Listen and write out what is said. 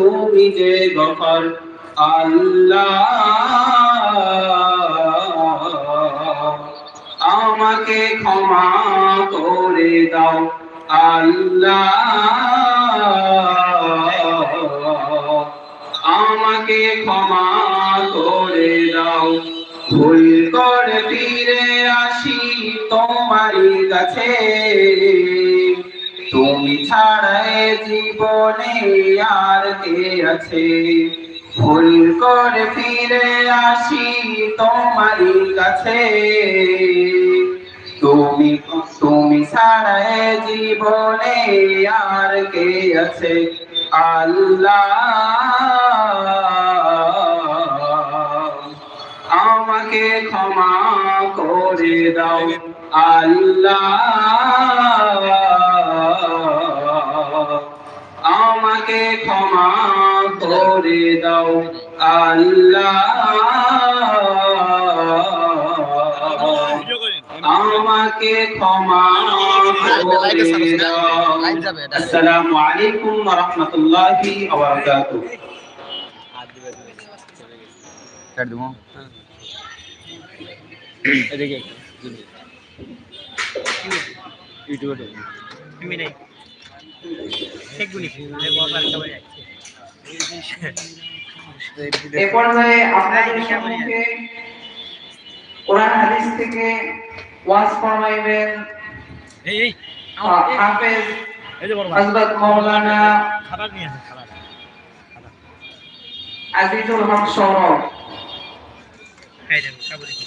তুমি যে গফর, আল্লাহ। আমাকে ক্ষমা করে দাও, আল্লাহ। আমাকে ক্ষমা করে দাও। ভুল করে ফিরে আসি তোমারই কাছে। তুমি ছাড়া এ জীবনে আর কে আছে? ভুল করে ফিরে আসি তোমারই কাছে। তুমি তুমি ছাড়া এ জীবনে আর কে আছে? আল্লাহ। আমাকে ক্ষমা করে দাও, আল্লাহ। আমাকে ক্ষমা করে দাও। আল্লাহ আমাকে ক্ষমা করে দাও। আসসালামু আলাইকুম ওয়া রাহমাতুল্লাহি ওয়া বারাকাতুহু। কাট দেবো এদিকে ইউটিউবে আমি নাই। বসার এ পর্যায়ে আপনাদের সম্মুখে কোরআন হাদিস থেকে ওয়াজ ফরমাইবেন এই এই হাফেজ এই যে বড় হযরত মাওলানা খাবার নিয়ে আসে খাবার আজিজুল হক সৌরভ। খাই দেন খাব দেখি